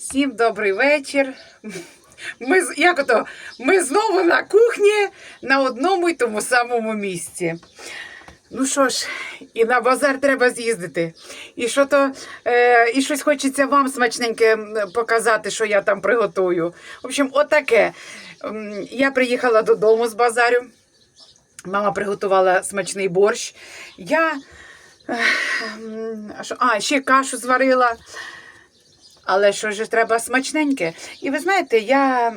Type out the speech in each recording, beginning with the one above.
Всім добрий вечір. Ми, як ото, ми знову на кухні на одному й тому самому місці. Ну що ж, і на базар треба з'їздити. І що то, е, і щось хочеться вам смачненьке показати, що я там приготую. В общем, отаке. Я приїхала додому з базарю. Мама приготувала смачний борщ. Я а, ще кашу зварила. Але що ж треба смачненьке. І ви знаєте, я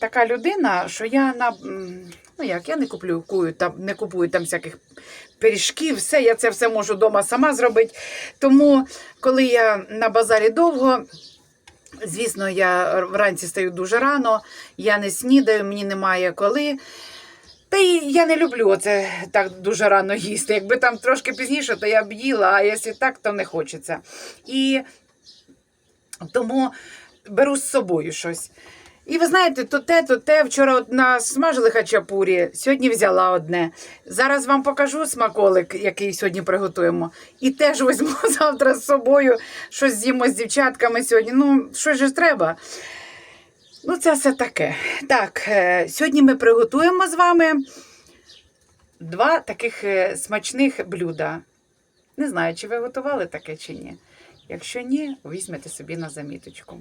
така людина, що я на ну як, я не куплю кую, там, не купую там всяких пиріжків, все, я це все можу вдома сама зробити. Тому, коли я на базарі довго, звісно, я вранці стаю дуже рано, я не снідаю, мені немає коли. Та й я не люблю оце так дуже рано їсти. Якби там трошки пізніше, то я б їла, а якщо так, то не хочеться. І тому беру з собою щось. І ви знаєте, то те, то те. Вчора от насмажили хачапурі, сьогодні взяла одне. Зараз вам покажу смаколик, який сьогодні приготуємо. І теж візьму завтра з собою, щось з'їмо з дівчатками сьогодні. Ну, що ж треба. Ну, це все таке. Так, е, сьогодні ми приготуємо з вами два таких е, смачних блюда. Не знаю, чи ви готували таке чи ні. Якщо ні, візьмете собі на заміточку.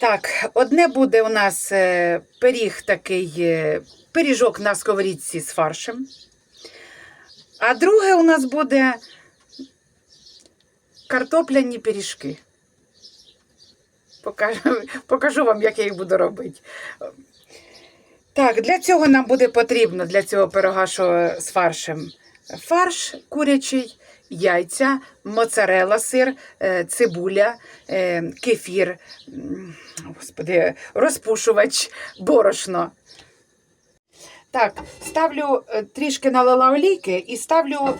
Так, одне буде у нас е, пиріг такий, е, пиріжок на сковорідці з фаршем. А друге у нас буде картопляні пиріжки. Покажу, покажу вам, як я їх буду робити. Так, для цього нам буде потрібно для цього пирога, що з фаршем. Фарш курячий, яйця, моцарела сир, е, цибуля, е, кефір, господи, розпушувач, борошно. Так, ставлю е, трішки налила олійки і ставлю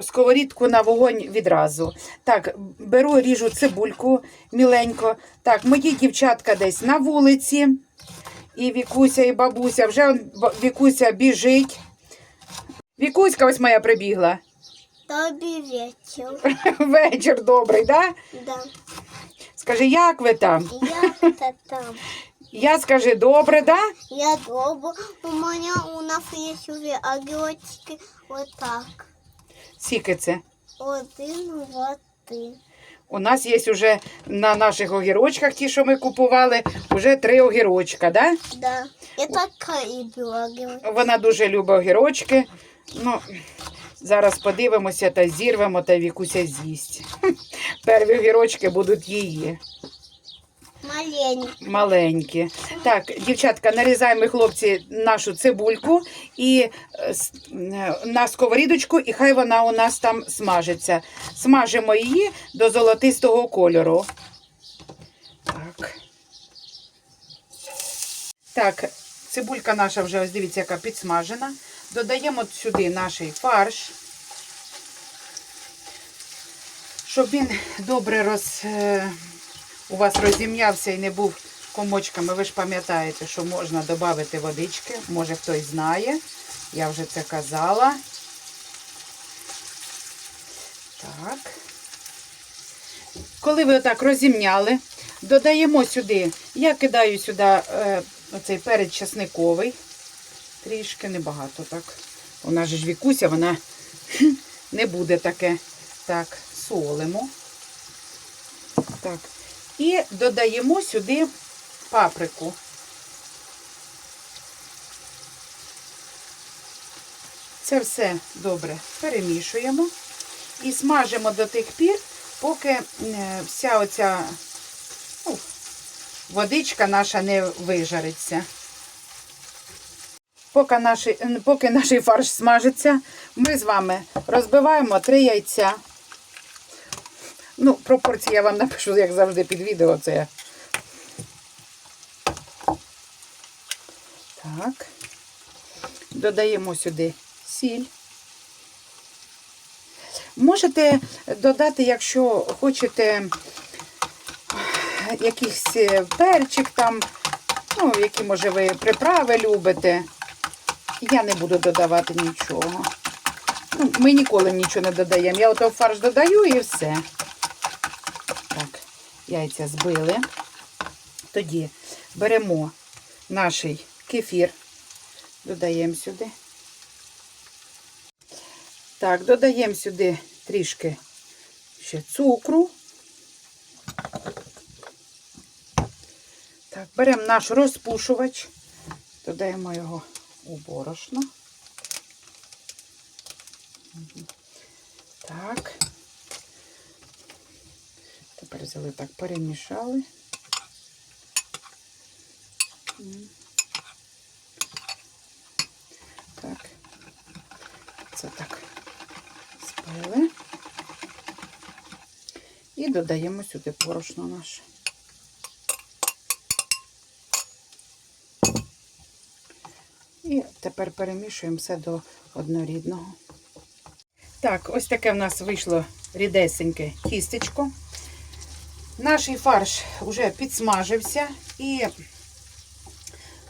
сковорідку на вогонь відразу. Так, беру, ріжу цибульку міленько. Так, мої дівчатка десь на вулиці. І Вікуся, і бабуся. Вже Вікуся біжить. Вікуська ось моя прибігла. Тобі вечір. Вечір добрий, да? Да. Скажи, як ви там? Я та там. Я скажи, добре, да? Я дома. У мене у нас є сюди огірочки отак. Скільки це? Один, два, три. У нас є вже на наших огірочках, ті, що ми купували, вже три огірочка, да? Да. Я така люблю огірочки. Вона дуже любить огірочки. Ну, зараз подивимося та зірвемо, та Вікуся з'їсть. Перві огірочки будуть її. Маленькі. маленькі. Так, дівчатка, нарізаємо хлопці нашу цибульку і е, е, на сковорідочку, і хай вона у нас там смажиться. Смажимо її до золотистого кольору. Так. Так, цибулька наша вже, ось дивіться, яка підсмажена. Додаємо сюди наш фарш, щоб він добре роз, е, у вас розім'явся і не був комочками. Ви ж пам'ятаєте, що можна додати водички. Може хтось знає. Я вже це казала. Так. Коли ви отак розімняли, додаємо сюди, я кидаю сюди е, оцей перець часниковий. Трішки небагато так. Вона ж вікуся, вона не буде таке. Так, солимо. Так. І додаємо сюди паприку. Це все добре перемішуємо і смажимо до тих пір, поки е, вся оця ну, водичка наша не вижариться. Поки наш, поки наш фарш смажиться, ми з вами розбиваємо три яйця. Ну, пропорції я вам напишу, як завжди, під відео. Це. Так. Додаємо сюди сіль. Можете додати, якщо хочете, якийсь е, перчик там, ну, які, може, ви приправи любите. Я не буду додавати нічого. Ну, ми ніколи нічого не додаємо. Я ото фарш додаю і все. Так. яйця збили. Тоді беремо наш кефір, додаємо сюди. Так, додаємо сюди трішки ще цукру. Так, беремо наш розпушувач, додаємо його у борошно. Так. Тепер взяли так, перемішали. Так. Це так спили. І додаємо сюди порошно наше. І тепер перемішуємо все до однорідного. Так, ось таке в нас вийшло рідесеньке тістечко. Наш фарш вже підсмажився і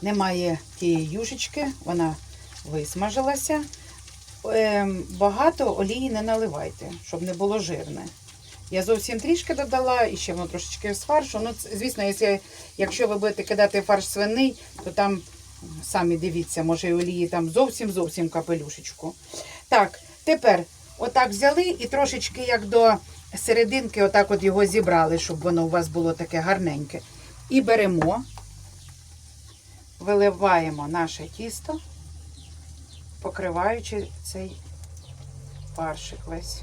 немає тієї юшечки, вона висмажилася. Ем, Багато олії не наливайте, щоб не було жирне. Я зовсім трішки додала і ще воно трошечки з фаршу. Ну, звісно, якщо, ви будете кидати фарш свиний, то там самі дивіться, може і олії там зовсім зовсім капелюшечку. Так, тепер отак взяли і трошечки як до серединки, отак от його зібрали, щоб воно у вас було таке гарненьке. І беремо, виливаємо наше тісто, покриваючи цей фаршик весь.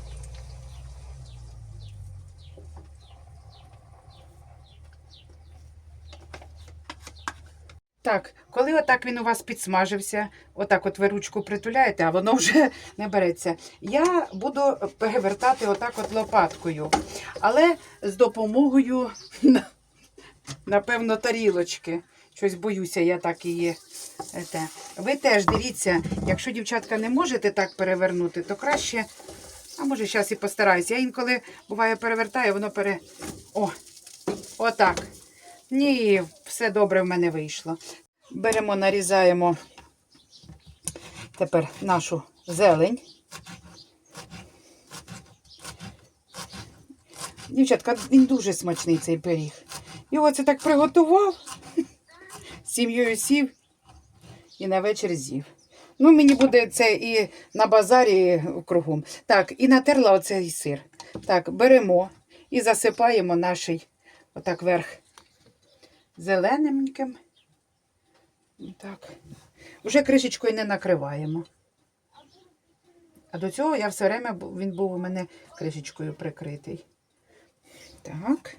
Так, коли отак він у вас підсмажився, отак от ви ручку притуляєте, а воно вже не береться. Я буду перевертати отак от лопаткою, але з допомогою, напевно, тарілочки. Щось боюся, я так її. Ви теж дивіться, якщо дівчатка не можете так перевернути, то краще. А може, зараз і постараюся. Я інколи буває перевертаю, воно пере. О, отак. Ні, все добре в мене вийшло. Беремо, нарізаємо тепер нашу зелень. Дівчатка, він дуже смачний цей пиріг. Його це так приготував. Сім'єю сів і на вечір з'їв. Ну, мені буде це і на базарі кругом. Так, і натерла оцей сир. Так, беремо і засипаємо наш отак верх зелененьким. Так. Вже кришечкою не накриваємо. А до цього я все время він був у мене кришечкою прикритий. Так.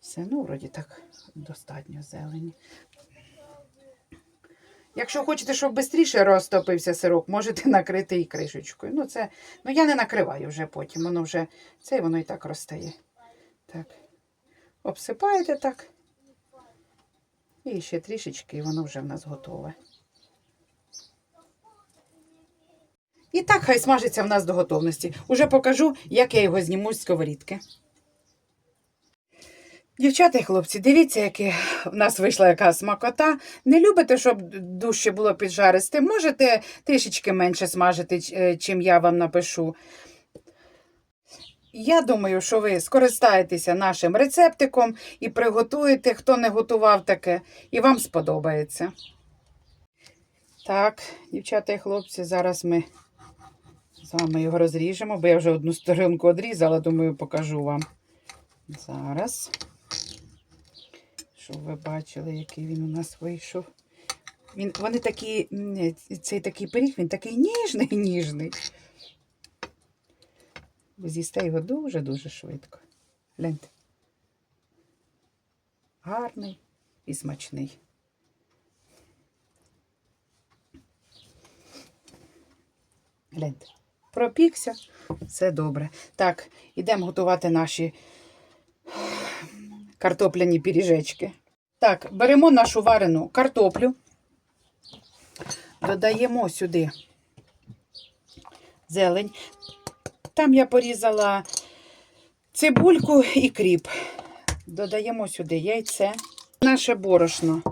Все, ну, вроді так, достатньо зелені. Якщо хочете, щоб швидше розтопився сирок, можете накрити і кришечкою. Ну, це, ну я не накриваю вже потім, воно вже це воно і так розтає. Так. Обсипаєте так. І ще трішечки, і воно вже в нас готове. І так хай смажиться в нас до готовності. Уже покажу, як я його зніму з сковорідки. Дівчата і хлопці, дивіться, яке в нас вийшла яка смакота. Не любите, щоб дужче було піджаристе. Можете трішечки менше смажити, е, чим я вам напишу. Я думаю, що ви скористаєтеся нашим рецептиком і приготуєте, хто не готував таке, і вам сподобається. Так, дівчата і хлопці, зараз ми з вами його розріжемо, бо я вже одну сторонку одрізала, думаю, покажу вам. Зараз. Щоб ви бачили, який він у нас вийшов. Він, вони такі, цей такий пиріг, він такий ніжний, ніжний. Ви з'їсте його дуже-дуже швидко. Гляньте. Гарний і смачний. Гляньте. Пропікся, все добре. Так, ідемо готувати наші картопляні піріжечки. Так, беремо нашу варену картоплю, додаємо сюди зелень. Там я порізала цибульку і кріп. Додаємо сюди яйце, наше борошно.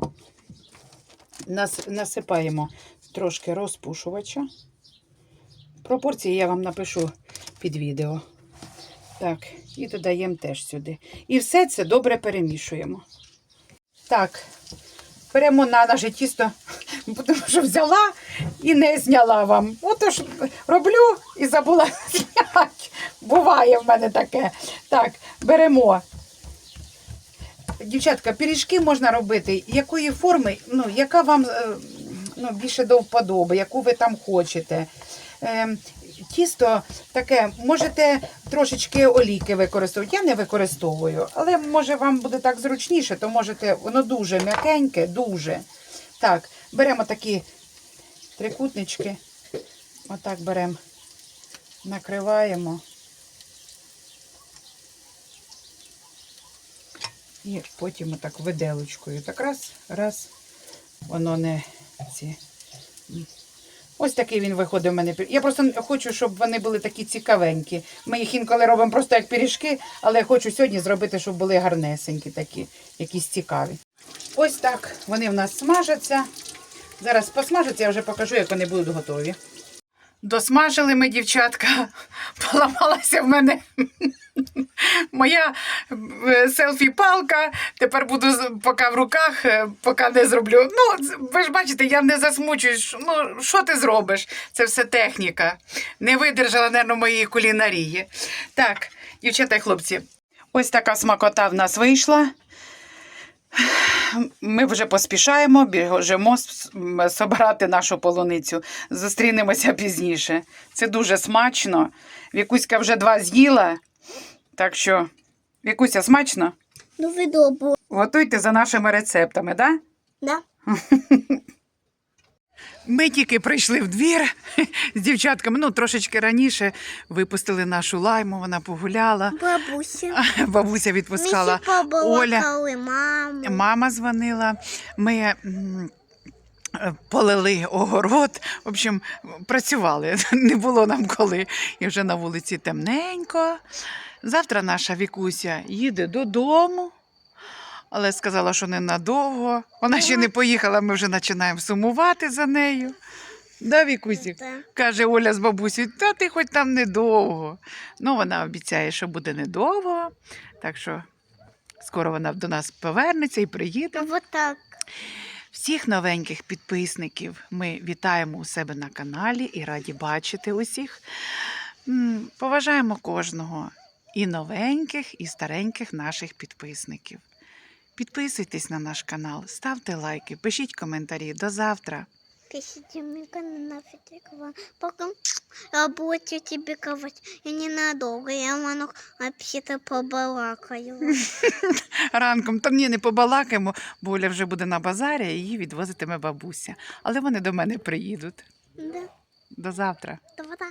Нас, насипаємо трошки розпушувача. Пропорції я вам напишу під відео. Так, і додаємо теж сюди. І все це добре перемішуємо. Так, беремо на наше тісто, тому що взяла і не зняла вам. Отож роблю і забула зняти. Буває в мене таке. Так, беремо. Дівчатка, пиріжки можна робити якої форми, ну, яка вам е, ну, більше до вподоби, яку ви там хочете. Е, тісто таке, можете трошечки олійки використовувати. Я не використовую, але може вам буде так зручніше, то можете, воно дуже м'якеньке, дуже. Так, беремо такі трикутнички. Отак беремо, накриваємо. І потім отак виделочкою. Так раз, раз, воно не ці. Ось такий він виходить в мене. Я просто хочу, щоб вони були такі цікавенькі. Ми їх інколи робимо просто як пиріжки, але я хочу сьогодні зробити, щоб були гарнесенькі такі, якісь цікаві. Ось так вони в нас смажаться. Зараз посмажаться, я вже покажу, як вони будуть готові. Досмажили ми, дівчатка, поламалася в мене моя е, селфі-палка. Тепер буду поки в руках, е, поки не зроблю. Ну, ви ж бачите, я не засмучуюсь. Ну, що ти зробиш? Це все техніка. Не видержала, мабуть, моєї кулінарії. Так, дівчата і хлопці, ось така смакота в нас вийшла. Ми вже поспішаємо, біжимо собирати нашу полуницю. Зустрінемося пізніше. Це дуже смачно. Вікуська вже два з'їла. Так що, Вікуся, смачно? Ну, видобу. Готуйте за нашими рецептами, так? Да? Да? Ми тільки прийшли в двір з дівчатками. Ну, трошечки раніше випустили нашу лайму, вона погуляла. Бабуся. Бабуся відпускала. Ми Оля. маму. Мама дзвонила, ми е, полили огород. В общем, працювали. Не було нам коли. І вже на вулиці темненько. Завтра наша Вікуся їде додому. Але сказала, що ненадовго. Вона ще не поїхала, ми вже починаємо сумувати за нею. Да, Вікусік? Каже Оля з бабусею, та ти хоч там недовго. Ну, вона обіцяє, що буде недовго. Так що скоро вона до нас повернеться і приїде. Вот так. Всіх новеньких підписників ми вітаємо у себе на каналі і раді бачити усіх. Поважаємо кожного і новеньких, і стареньких наших підписників. Підписуйтесь на наш канал, ставте лайки, пишіть коментарі. До завтра. Пишите мне на фитикова. Пока работаю тебе ковать. Я ненадолго. Я ману вообще-то побалакаю. Ранком та ні, не побалакаємо, бо Оля вже буде на базарі, і її відвозитиме бабуся. Але вони до мене приїдуть. Да. До завтра. Да, да.